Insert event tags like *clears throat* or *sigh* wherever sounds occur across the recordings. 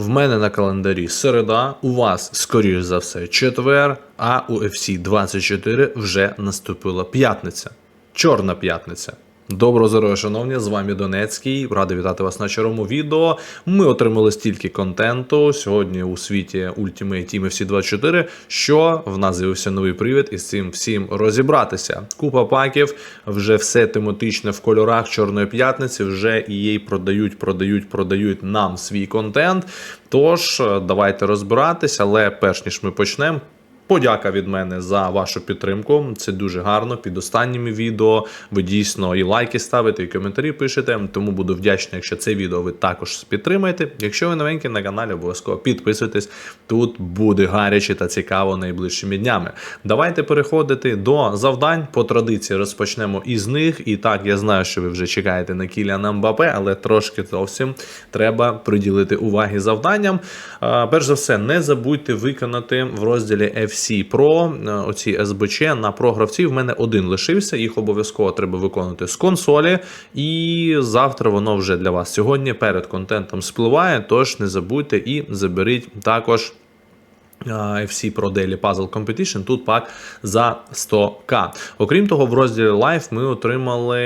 В мене на календарі середа, у вас, скоріш за все, четвер, а у FC 24 вже наступила п'ятниця. Чорна п'ятниця. Доброго здоров'я, шановні, з вами Донецький. Радий вітати вас на чорному відео. Ми отримали стільки контенту сьогодні у світі Ultimate Team FC 24, що в нас з'явився новий привід із цим всім розібратися. Купа паків, вже все тематичне в кольорах Чорної п'ятниці. Вже її продають, продають, продають нам свій контент. Тож давайте розбиратися, але перш ніж ми почнемо. Подяка від мене за вашу підтримку. Це дуже гарно. Під останніми відео ви дійсно і лайки ставите, і коментарі пишете. Тому буду вдячний, якщо це відео ви також підтримаєте. Якщо ви новенькі на каналі, обов'язково підписуйтесь. Тут буде гаряче та цікаво найближчими днями. Давайте переходити до завдань. По традиції розпочнемо із них. І так, я знаю, що ви вже чекаєте на Кіліана Мбапе, але трошки зовсім треба приділити уваги завданням. Перш за все, не забудьте виконати в розділі FC Pro е, оці СБЧ на програвців. В мене один лишився. Їх обов'язково треба виконати з консолі. І завтра воно вже для вас сьогодні перед контентом спливає. Тож не забудьте і заберіть також. FC Pro Daily Puzzle Competition, тут пак за 100к. Окрім того, в розділі Live ми отримали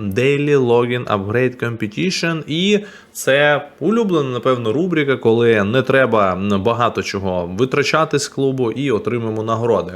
Daily Login Upgrade Competition, і це улюблена, напевно, рубрика, коли не треба багато чого витрачати з клубу і отримаємо нагороди.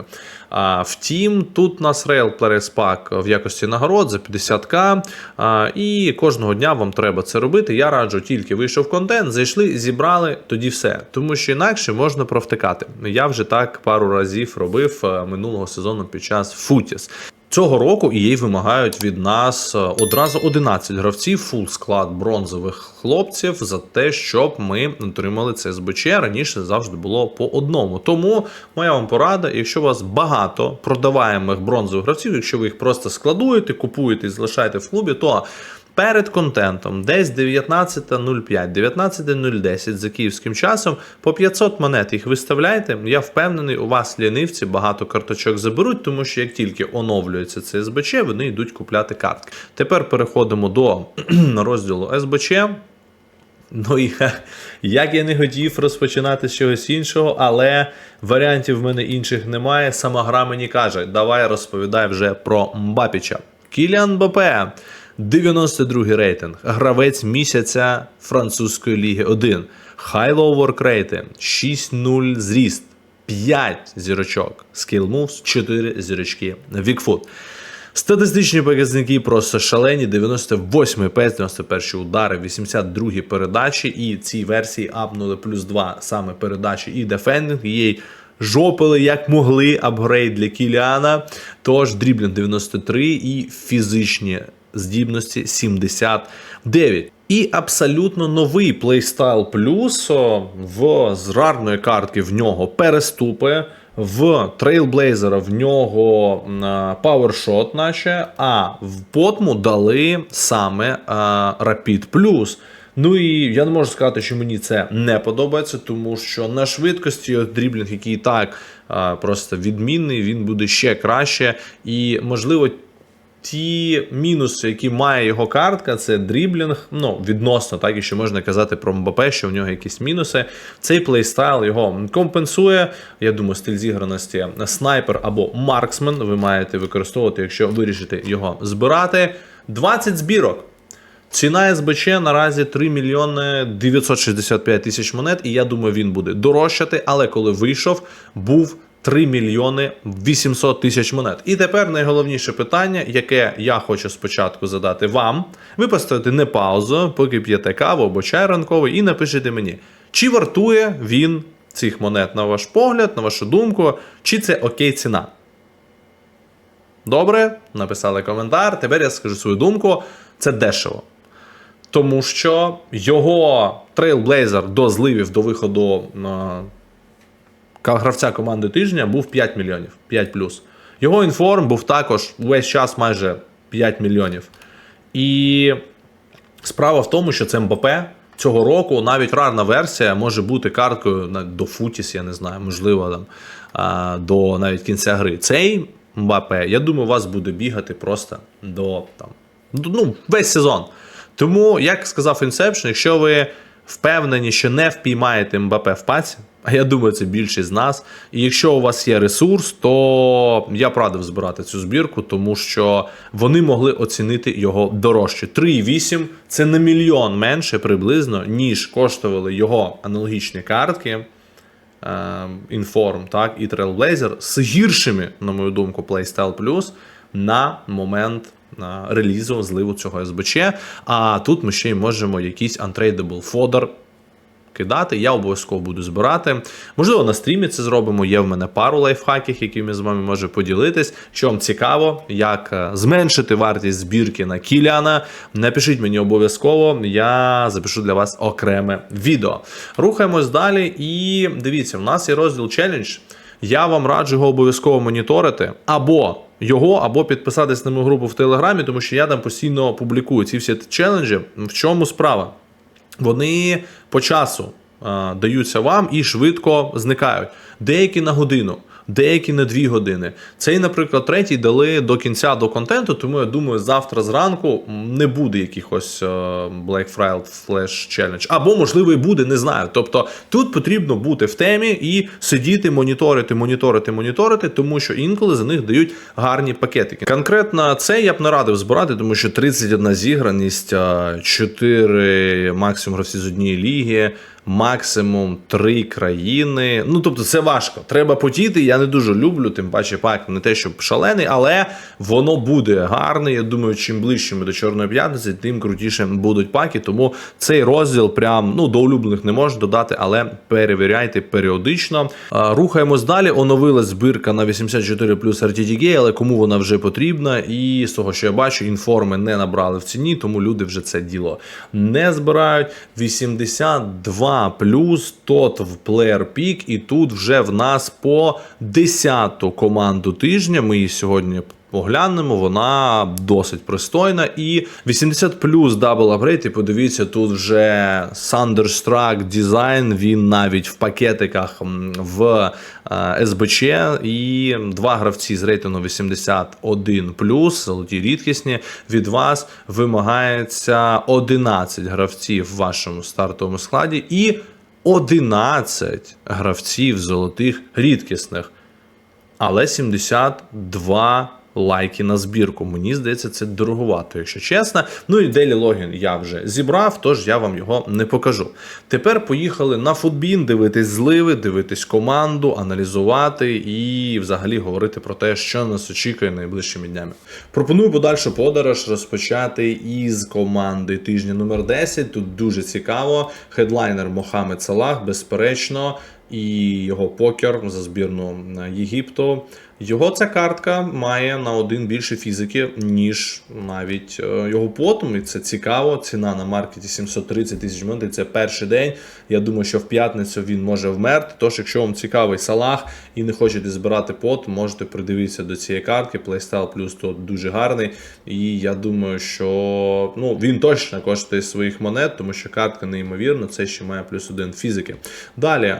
А, втім, тут у нас Rail Players Pack в якості нагород за 50к, а, і кожного дня вам треба це робити. Я раджу, тільки вийшов контент, зайшли, зібрали, тоді все. Тому що інакше можна провтикати. Я вже так пару разів робив е, минулого сезону під час Футіс. Цього року її вимагають від нас е, одразу 11 гравців, фул склад бронзових хлопців за те, щоб ми отримали це СБЧ. Раніше завжди було по одному. Тому моя вам порада, якщо у вас багато продаваємих бронзових гравців, якщо ви їх просто складуєте, купуєте і залишаєте в клубі, то Перед контентом десь 19.05, 19.010 за київським часом по 500 монет їх виставляйте. Я впевнений, у вас лінивці багато карточок заберуть, тому що як тільки оновлюється це СБЧ, вони йдуть купляти картки. Тепер переходимо до *clears throat* розділу СБЧ. Ну і як я не хотів розпочинати з чогось іншого, але варіантів в мене інших немає. Сама гра мені каже, давай розповідай вже про Мбапіча. Кіліан Мбапе. 92 рейтинг, гравець місяця французької ліги 1. Хайлоу воркрейти 6-0 зріст, 5 зірочок. Skill moves, 4 зірочки. Вікфут. Статистичні показники просто шалені: 98-й пес, 91 удари, 82 передачі, і цій версії апнули плюс 2 саме передачі і дефендинг. Їй жопили як могли апгрейд для Кіліана. Тож дріблінг 93 і фізичні здібності 79. І абсолютно новий плейстайл плюс в з рарної картки в нього переступи. В Trailblazer в нього PowerShot, наче, а в Потму дали саме Rapid Plus. Ну і я не можу сказати, що мені це не подобається, тому що на швидкості дріблінг, який і так просто відмінний, він буде ще краще. І, можливо, ті мінуси, які має його картка, це дріблінг. Ну, відносно, так і що можна казати про МБП, що в нього якісь мінуси. Цей плейстайл його компенсує. Я думаю, стиль зіграності снайпер або марксмен. Ви маєте використовувати, якщо вирішите його збирати. 20 збірок. Ціна СБЧ наразі 3 мільйони 965 тисяч монет, і я думаю, він буде дорожчати, але коли вийшов, був 3 мільйони 800 тисяч монет. І тепер найголовніше питання, яке я хочу спочатку задати вам. Ви поставите не паузу, поки п'єте каву або чай ранковий, і напишіть мені, чи вартує він цих монет на ваш погляд, на вашу думку, чи це окей ціна. Добре, написали коментар. Тепер я скажу свою думку. Це дешево. Тому що його Trailblazer до зливів до виходу на гравця команди тижня був 5 мільйонів. 5 плюс. Його інформ був також весь час майже 5 мільйонів. І справа в тому, що це МБП цього року навіть рарна версія може бути карткою до Футіс, я не знаю, можливо, там, до навіть кінця гри. Цей Мбапе, я думаю, у вас буде бігати просто до там, ну, весь сезон. Тому, як сказав Inception, якщо ви впевнені, що не впіймаєте МБП в паці. А я думаю, це більшість з нас. І якщо у вас є ресурс, то я б радив збирати цю збірку, тому що вони могли оцінити його дорожче. 3,8 це на мільйон менше приблизно, ніж коштували його аналогічні картки. е, Inform, так, і Trailblazer з гіршими, на мою думку, Playstyle Plus на момент е, релізу зливу цього СБЧ. А тут ми ще й можемо якийсь untradeable фодер кидати. Я обов'язково буду збирати. Можливо, на стрімі це зробимо. Є в мене пару лайфхаків, які ми з вами можемо поділитись. Якщо вам цікаво, як е, зменшити вартість збірки на Кіляна, напишіть мені обов'язково, я запишу для вас окреме відео. Рухаємось далі. І дивіться, в нас є розділ челендж. Я вам раджу його обов'язково моніторити або його, або підписатись на мою групу в Телеграмі, тому що я там постійно публікую ці всі челенджі. В чому справа? Вони по часу е, даються вам і швидко зникають. Деякі на годину, деякі на дві години. Цей, наприклад, третій дали до кінця до контенту, тому я думаю, завтра зранку не буде якихось е, Black Friday Flash Challenge. Або, можливо, і буде, не знаю. Тобто тут потрібно бути в темі і сидіти, моніторити, моніторити, моніторити, тому що інколи за них дають гарні пакетики. Конкретно це я б не радив збирати, тому що 31 зіграність, 4 максимум гравці з однієї ліги. Максимум три країни. Ну тобто це важко. Треба потіти. Я не дуже люблю, тим паче пак не те, щоб шалений, але воно буде гарне. Я думаю, чим ближче ми до Чорної п'ятниці, тим крутіше будуть паки. Тому цей розділ прям ну до улюблених не можу додати, але перевіряйте періодично. Рухаємось далі. Оновилась збірка на 84 плюс RTDG, але кому вона вже потрібна? І з того, що я бачу, інформи не набрали в ціні, тому люди вже це діло не збирають. 82 плюс тот в Player пік, і тут вже в нас по 10-ту команду тижня. Ми її сьогодні. Поглянемо, вона досить пристойна. І 80 плюс дабл апгрейд, і подивіться, тут вже Thunderstruck дизайн, він навіть в пакетиках в е, СБЧ. І два гравці з рейтингу 81 плюс, золоті рідкісні. Від вас вимагається 11 гравців в вашому стартовому складі і 11 гравців золотих рідкісних але 72 лайки на збірку. Мені здається, це дороговато, якщо чесно. Ну і Daily логін я вже зібрав, тож я вам його не покажу. Тепер поїхали на футбін, дивитись зливи, дивитись команду, аналізувати і взагалі говорити про те, що нас очікує найближчими днями. Пропоную подальшу подорож розпочати із команди тижня номер 10. Тут дуже цікаво. Хедлайнер Мохамед Салах, безперечно і його покер за збірну Єгипту. Його ця картка має на один більше фізики, ніж навіть е, його потом. І це цікаво. Ціна на маркеті 730 тисяч монет. Це перший день. Я думаю, що в п'ятницю він може вмерти. Тож, якщо вам цікавий салах і не хочете збирати пот, можете придивитися до цієї картки. Playstyle Plus тут дуже гарний. І я думаю, що ну, він точно коштує своїх монет, тому що картка неймовірна. Це ще має плюс один фізики. Далі,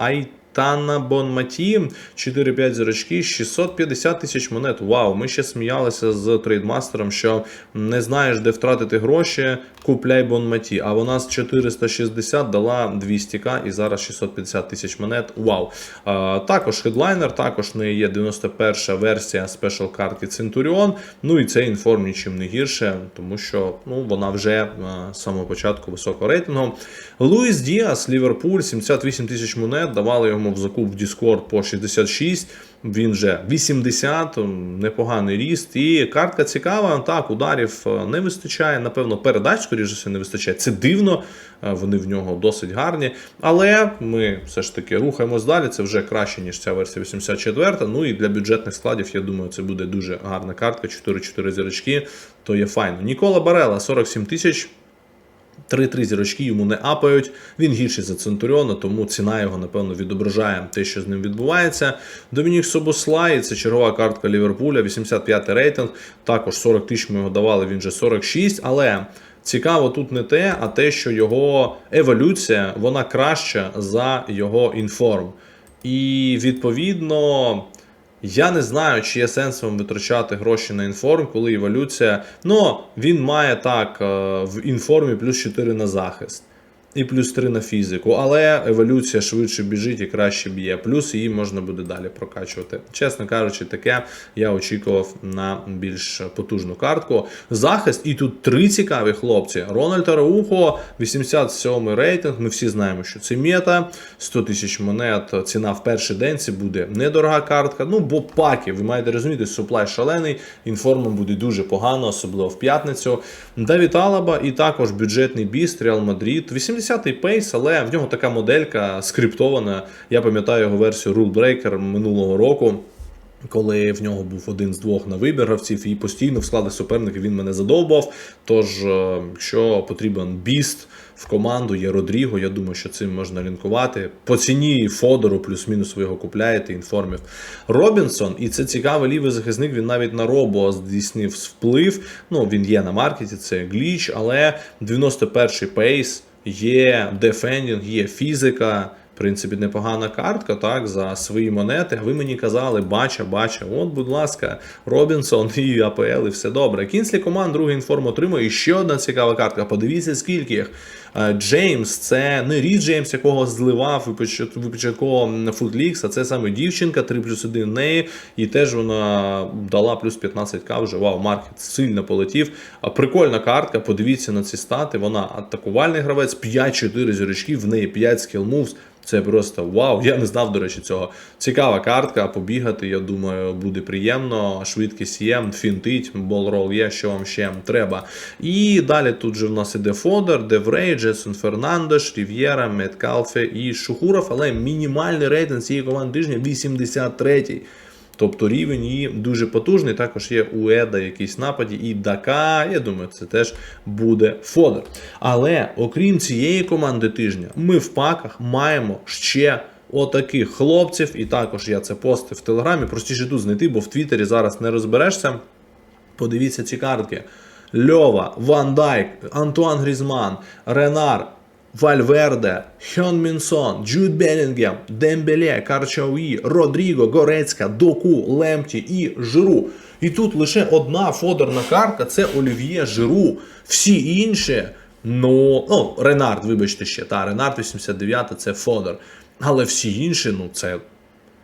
I Тана Бонматі, 4-5 зірочки, 650 тисяч монет. Вау, ми ще сміялися з трейдмастером, що не знаєш, де втратити гроші, купляй Бонматі. А вона з 460 дала 200к і зараз 650 тисяч монет. Вау. А, також хедлайнер, також не є 91 версія спешл картки Centurion. Ну і цей інформ нічим не гірше, тому що ну, вона вже а, з самого початку високого рейтингу. Луїс Діас, Ліверпуль, 78 тисяч монет, давали йому в закуп в Discord по 66. Він вже 80, непоганий ріст. І картка цікава. Так, ударів е, не вистачає. Напевно, передач, скоріше все, не вистачає. Це дивно, е, вони в нього досить гарні. Але ми все ж таки рухаємось далі. Це вже краще, ніж ця версія 84. Ну і для бюджетних складів, я думаю, це буде дуже гарна картка. 4-4 зірочки, то є файно. Нікола Барела, 47 тисяч. 3-3 зірочки йому не апають. Він гірший за Центуріона, тому ціна його, напевно, відображає те, що з ним відбувається. Домінік Собослай, це чергова картка Ліверпуля, 85 рейтинг. Також 40 тисяч ми його давали, він же 46. Але цікаво тут не те, а те, що його еволюція вона краща за його інформ. І відповідно. Я не знаю, чи є сенсом витрачати гроші на інформ, коли еволюція. Ну, він має так е, в інформі плюс 4 на захист. І плюс 3 на фізику, але еволюція швидше біжить і краще б'є. Плюс її можна буде далі прокачувати. Чесно кажучи, таке я очікував на більш потужну картку. Захист, і тут три цікаві хлопці. Рональд Араухо, 87 рейтинг. Ми всі знаємо, що це мета. 100 тисяч монет. Ціна в перший день це буде недорога картка. Ну, бо паки, ви маєте розуміти, суплай шалений, інформа буде дуже погано, особливо в п'ятницю. Давід Алаба і також бюджетний біст Реал Мадрид. 80-й пейс, але в нього така моделька скриптована. Я пам'ятаю його версію Rule Breaker минулого року. Коли в нього був один з двох на вибір гравців, і постійно в складі суперників він мене задовбав. Тож, е, якщо потрібен біст в команду, є Родріго, я думаю, що цим можна лінкувати. По ціні Фодору, плюс-мінус ви його купляєте, інформів. Робінсон, і це цікавий лівий захисник, він навіть на робо здійснив вплив. Ну, він є на маркеті, це гліч, але 91-й пейс, є дефендінг, є фізика. В принципі, непогана картка, так, за свої монети. Ви мені казали, бача, бача, от, будь ласка, Робінсон і АПЛ, і все добре. Кінслі команд другий інформ отримує. І ще одна цікава картка. Подивіться, скільки їх. Е, Джеймс, це не Рід Джеймс, якого зливав випочатково Футлікс, а це саме дівчинка, 3 плюс 1 в неї. І теж вона дала плюс 15к вже. Вау, маркет сильно полетів. Прикольна картка. Подивіться на ці стати. Вона атакувальний гравець, 5-4 зірочки, в неї 5 скіл moves. Це просто вау. Я не знав, до речі, цього. Цікава картка. Побігати, я думаю, буде приємно. Швидкість є, фінтить, болрол є, що вам ще треба. І далі тут же в нас іде Фодер, Деврей, Джесон Фернандеш, Рів'єра, Меткалфе і Шухуров, але мінімальний рейтинг цієї команди тижня 83-й. Тобто рівень її дуже потужний. Також є у Еда якісь нападі, і Дака. Я думаю, це теж буде фодер. Але окрім цієї команди тижня, ми в паках маємо ще. Отаких хлопців, і також я це постив в телеграмі. Простіше тут знайти, бо в Твіттері зараз не розберешся. Подивіться ці картки: Льова, Ван Дайк, Антуан Грізман, Ренар, Вальверде, Хьон Мінсон, Джуд Белінгем, Дембеле, Карчауї, Родріго, Горецька, Доку, Лемті і Жиру. І тут лише одна фодерна картка це Олів'є Жиру. Всі інші, ну, ну, Ренард, вибачте ще, та, Ренард 89 це Фодер. Але всі інші, ну, це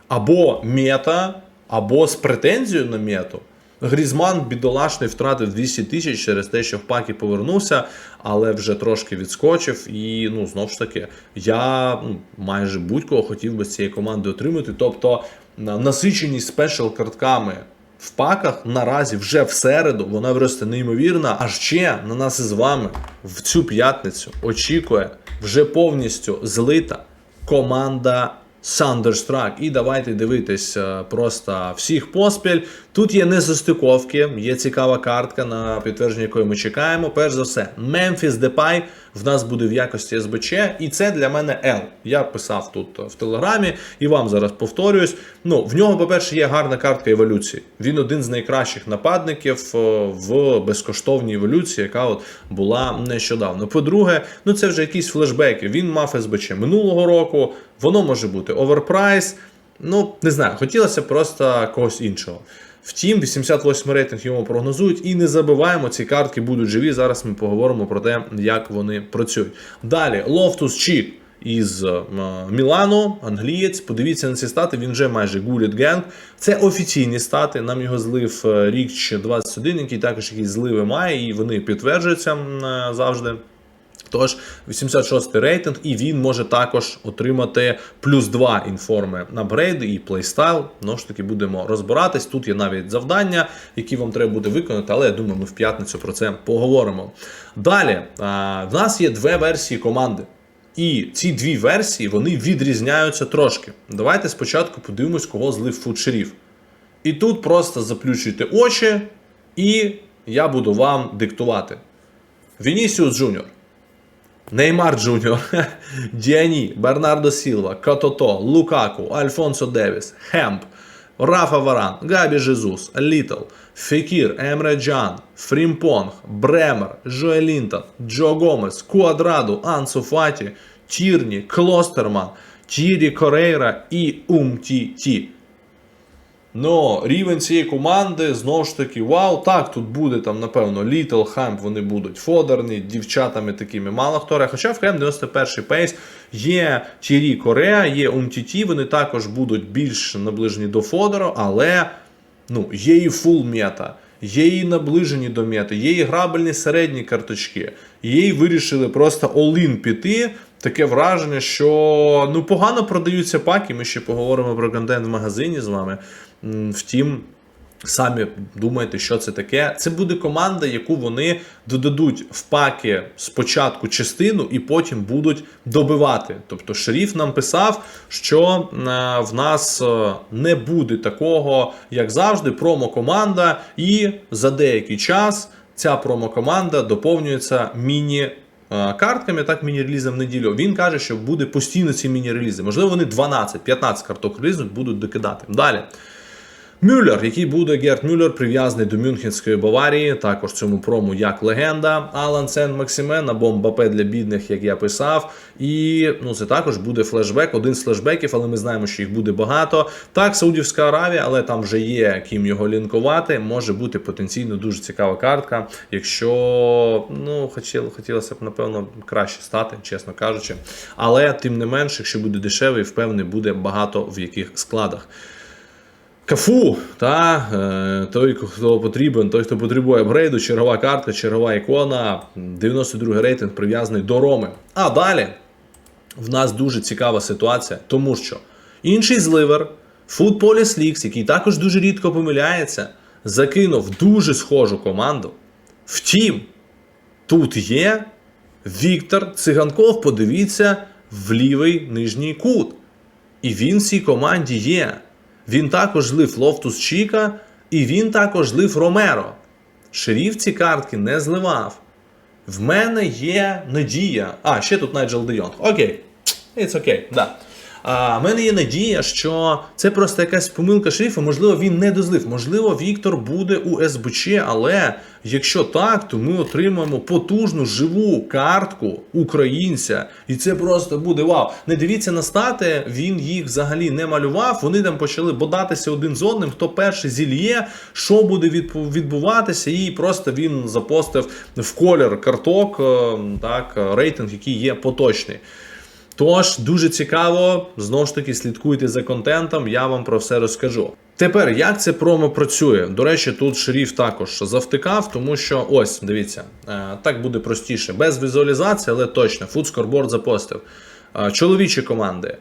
або мета, або з претензією на мету. Грізман бідолашний втратив 200 тисяч через те, що в пакі повернувся, але вже трошки відскочив. І ну знову ж таки, я ну, майже будь-кого хотів би з цієї команди отримати. Тобто на- насиченість спешл картками в паках наразі вже в середу вона виросте неймовірна. А ще на нас із вами в цю п'ятницю очікує вже повністю злита команда Thunderstruck. І давайте дивитись е, просто всіх поспіль. Тут є незастиковки, є цікава картка, на підтвердження якої ми чекаємо. Перш за все, Мемфіс Depay в нас буде в якості СБЧ, і це для мене L. Я писав тут в телеграмі і вам зараз повторююсь. Ну, в нього, по-перше, є гарна картка еволюції. Він один з найкращих нападників е, в безкоштовній еволюції, яка от була нещодавно. По-друге, ну це вже якісь флешбеки. Він мав СБЧ минулого року. Воно може бути оверпрайс. Ну, не знаю, хотілося просто когось іншого. Втім, 88 рейтинг йому прогнозують, і не забуваємо, ці картки будуть живі. Зараз ми поговоримо про те, як вони працюють. Далі, Лофтус Чік із е, Мілану, англієць. Подивіться на ці стати, він вже майже гуліт генг. Це офіційні стати. Нам його злив е, Річ 21, який також якісь зливи має, і вони підтверджуються е, завжди. Тож 86 рейтинг, і він може також отримати плюс 2 інформи на брейди і плейстайл. Ну ж таки будемо розбиратись. Тут є навіть завдання, які вам треба буде виконати, але я думаю, ми в п'ятницю про це поговоримо. Далі а, в нас є дві версії команди. І ці дві версії вони відрізняються трошки. Давайте спочатку подивимось, кого злив фудшеріф. І тут просто заплющуйте очі, і я буду вам диктувати. Вінісіус Джуніор. Неймар Джуніор, *laughs* Діані, Бернардо Сілва, Катото, Лукаку, Альфонсо Девіс, Хемп, Рафа Варан, Габі Жезус, Літл, Фекір, Емре Джан, Фрімпонг, Бремер, Жоелінтон, Джо Гомес, Куадраду, Ансу Фаті, Тірні, Клостерман, Тірі Корейра і Умтіті. Но рівень цієї команди знову ж таки, вау, так, тут буде там, напевно, Літл Хамп, вони будуть фодерні, дівчатами такими мало хто грає. Хоча в ХМ 91 пейс є Тірі Корея, є Умтіті, вони також будуть більш наближені до Фодору, але ну, є і фул мета, є і наближені до мети, є і грабельні середні карточки. І вирішили просто all-in піти. Таке враження, що ну погано продаються паки. Ми ще поговоримо про контент в магазині з вами. Втім, самі думайте, що це таке. Це буде команда, яку вони додадуть в паки спочатку частину і потім будуть добивати. Тобто шеріф нам писав, що е, в нас е, не буде такого, як завжди, промо-команда, і за деякий час ця промо-команда доповнюється міні. е, Картками, так міні-релізом в неділю. Він каже, що буде постійно ці міні-релізи. Можливо, вони 12-15 карток релізуть, будуть докидати. Далі. Мюллер, який буде Герт Мюллер, прив'язаний до Мюнхенської Баварії, також цьому прому як легенда. Алан Сен Максимен або Мбапе для бідних, як я писав. І ну це також буде флешбек, один з флешбеків, але ми знаємо, що їх буде багато. Так, Саудівська Аравія, але там вже є ким його лінкувати. Може бути потенційно дуже цікава картка. Якщо ну хотіло, хотілося б, напевно, краще стати, чесно кажучи. Але тим не менше, якщо буде дешевий, впевнений, буде багато в яких складах. Кафу, та е, той, хто потрібен, той, хто потребує апгрейду, чергова картка, чергова ікона, 92 рейтинг прив'язаний до Роми. А далі в нас дуже цікава ситуація, тому що інший зливер, Footpolis Leaks, який також дуже рідко помиляється, закинув дуже схожу команду. Втім, тут є Віктор Циганков, подивіться в лівий нижній кут. І він в цій команді є. Він також злив Лофтус Чіка, і він також злив Ромеро. Шеріф ці картки не зливав. В мене є надія. А, ще тут Найджел Де Йонг. Окей. It's окей, да. А, в мене є надія, що це просто якась помилка шерифа, можливо, він не дозлив. Можливо, Віктор буде у СБЧ, але якщо так, то ми отримаємо потужну живу картку українця. І це просто буде вау. Не дивіться на стати, він їх взагалі не малював. Вони там почали бодатися один з одним, хто перший зільє, що буде відбуватися, і просто він запостив в колір карток, е, так, рейтинг, який є поточний. Тож дуже цікаво, знову ж таки, слідкуйте за контентом, я вам про все розкажу. Тепер, як це промо працює? До речі, тут шеріф також завтикав, тому що ось, дивіться, е, так буде простіше, без візуалізації, але точно, Scoreboard запостив. Е, Чоловічі команди.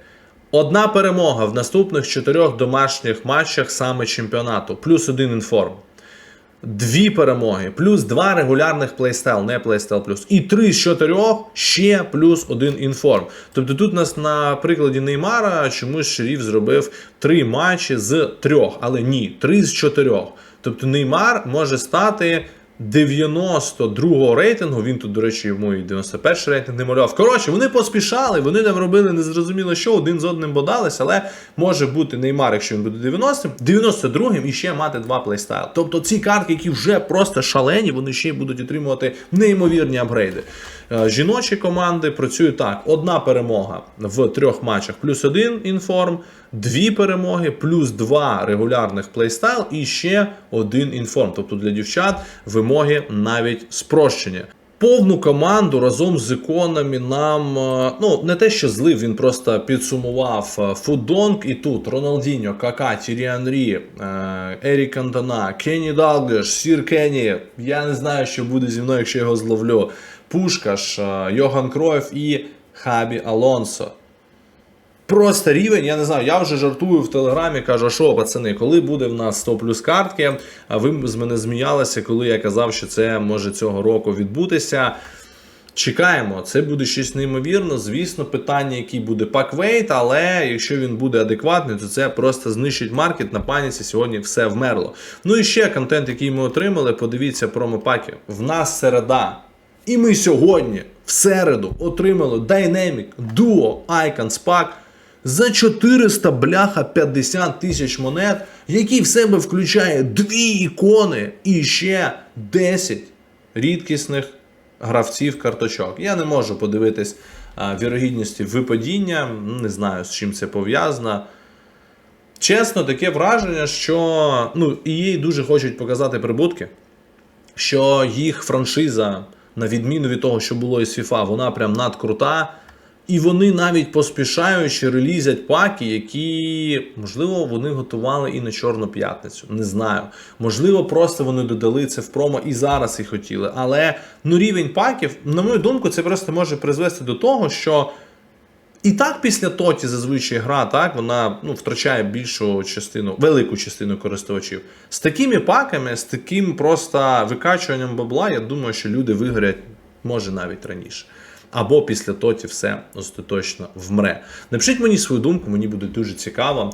Одна перемога в наступних чотирьох домашніх матчах саме чемпіонату, плюс один інформ. Дві перемоги, плюс два регулярних плейстайл, не плейстайл плюс. І три з чотирьох ще плюс один інформ. Тобто тут нас на прикладі Неймара чомусь Шеріф зробив три матчі з трьох, але ні, три з чотирьох. Тобто Неймар може стати 92-го рейтингу. Він тут, до речі, йому і 91 й рейтинг не малював. Коротше, вони поспішали, вони там робили незрозуміло що, один з одним бодались, але може бути Неймар, якщо він буде 90-м, 92-м і ще мати два плейстайл. Тобто ці картки, які вже просто шалені, вони ще будуть отримувати неймовірні апгрейди. Е, Жіночі команди працюють так: одна перемога в трьох матчах, плюс один інформ, дві перемоги, плюс два регулярних плейстайл і ще один інформ. Тобто для дівчат вимоги навіть спрощені. Повну команду разом з іконами нам е, ну не те, що злив, він просто підсумував е, Фудонг і тут Роналдіньо, Кака, Тірі Анрі, е, Ерік Антона, Кенні Далгеш, Сір Кенні. Я не знаю, що буде зі мною, якщо його зловлю. Пушкаш, Йоган Кройф і Хабі Алонсо. Просто рівень, я не знаю, я вже жартую в телеграмі, кажу, що пацани, коли буде в нас 100 плюс картки, а ви з мене зміялися, коли я казав, що це може цього року відбутися. Чекаємо, це буде щось неймовірно. Звісно, питання, який буде паквейт, але якщо він буде адекватний, то це просто знищить маркет. На паніці сьогодні все вмерло. Ну і ще контент, який ми отримали, подивіться промопаки. В нас середа. І ми сьогодні, в середу, отримали Dynamic Duo Icons Pack за 400 бляха 50 тисяч монет, який в себе включає дві ікони і ще 10 рідкісних гравців карточок. Я не можу подивитись а, вірогідності випадіння, не знаю з чим це пов'язано. Чесно, таке враження, що ну, EA дуже хочуть показати прибутки, що їх франшиза, на відміну від того, що було із FIFA, вона прям надкрута. І вони навіть поспішаючи релізять паки, які, можливо, вони готували і на Чорну п'ятницю. Не знаю. Можливо, просто вони додали це в промо і зараз і хотіли. Але ну, рівень паків, на мою думку, це просто може призвести до того, що і так після тоті зазвичай гра, так, вона ну, втрачає більшу частину, велику частину користувачів. З такими паками, з таким просто викачуванням бабла, я думаю, що люди вигорять, може навіть раніше. Або після тоті все остаточно вмре. Напишіть мені свою думку, мені буде дуже цікаво,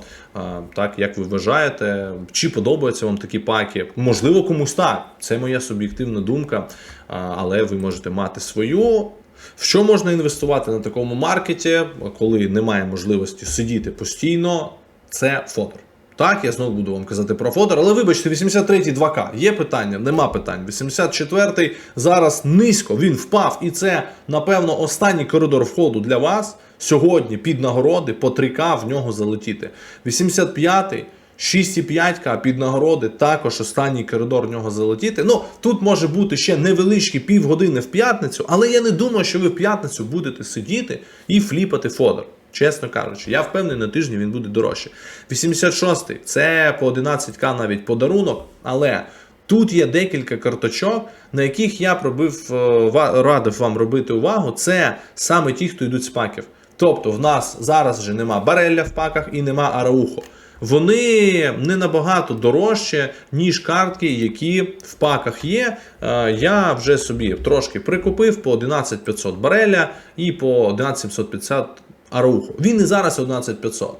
так як ви вважаєте, чи подобаються вам такі паки. Можливо, комусь так. Це моя суб'єктивна думка, але ви можете мати свою. В що можна інвестувати на такому маркеті, коли немає можливості сидіти постійно, це фодер. Так, я знову буду вам казати про фодер, але вибачте, 83-й 2К. Є питання, нема питань. 84-й зараз низько, він впав, і це, напевно, останній коридор входу для вас сьогодні під нагороди по 3К в нього залетіти. 85-й. 6,5к під нагороди, також останній коридор в нього залетіти. Ну, тут може бути ще невеличкі півгодини в п'ятницю, але я не думаю, що ви в п'ятницю будете сидіти і фліпати фодер. Чесно кажучи, я впевнений, на тижні він буде дорожче. 86-й це по 11к навіть подарунок, але тут є декілька карточок, на яких я пробив, е, радив вам робити увагу. Це саме ті, хто йдуть з паків. Тобто, в нас зараз вже нема барелля в паках і нема араухо. Вони не набагато дорожче, ніж картки, які в паках є. Е, Я вже собі трошки прикупив по 11500 бареля і по 11750 араухо. Він і зараз 11500.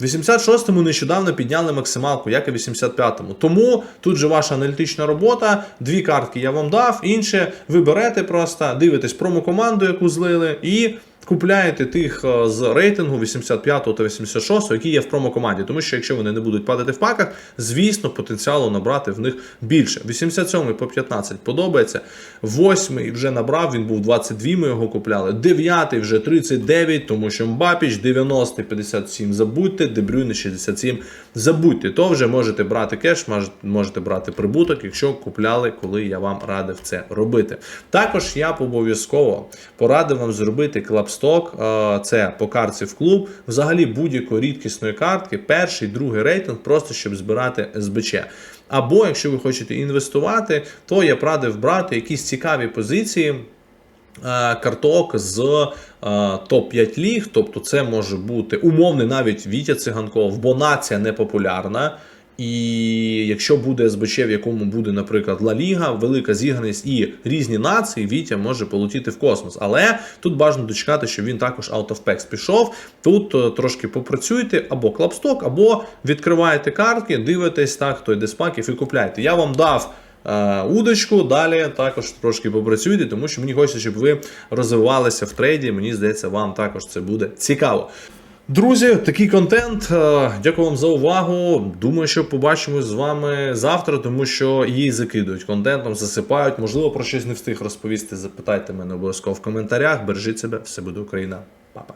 В 86-му нещодавно підняли максималку, як і в 85-му. Тому тут же ваша аналітична робота. Дві картки я вам дав, інше ви берете просто, дивитесь промокоманду, яку злили, і купляєте тих е, з рейтингу 85 та 86, які є в промокоманді. Тому що якщо вони не будуть падати в паках, звісно, потенціалу набрати в них більше. 87 по 15 подобається. 8 вже набрав, він був 22, ми його купляли. 9 вже 39, тому що Мбапіч 90 57 забудьте, Дебрюйне 67 забудьте. То вже можете брати кеш, можете брати прибуток, якщо купляли, коли я вам радив це робити. Також я обов'язково порадив вам зробити клапсток, е, це по картці в клуб, взагалі будь-якої рідкісної картки, перший, другий рейтинг, просто щоб збирати СБЧ. Або якщо ви хочете інвестувати, то я б радив брати якісь цікаві позиції. Карток з е, топ-5 ліг, тобто це може бути умовний навіть Вітя Циганков, бо нація не популярна. І якщо буде СБЧ, в якому буде, наприклад, Ла Ліга, велика зіграність і різні нації, Вітя може полетіти в космос. Але тут бажано дочекати, що він також out of packs пішов. Тут е, трошки попрацюйте або клапсток, або відкриваєте картки, дивитесь так, хто йде з паків і купляєте. Я вам дав. е, Удочку, далі також трошки попрацюйте, тому що мені хочеться, щоб ви розвивалися в трейді. Мені здається, вам також це буде цікаво. Друзі, такий контент. Е, Дякую вам за увагу. Думаю, що побачимось з вами завтра, тому що її закидують контентом, засипають. Можливо, про щось не встиг розповісти. Запитайте мене обов'язково в коментарях. Бережіть себе, все буде Україна. Па-па.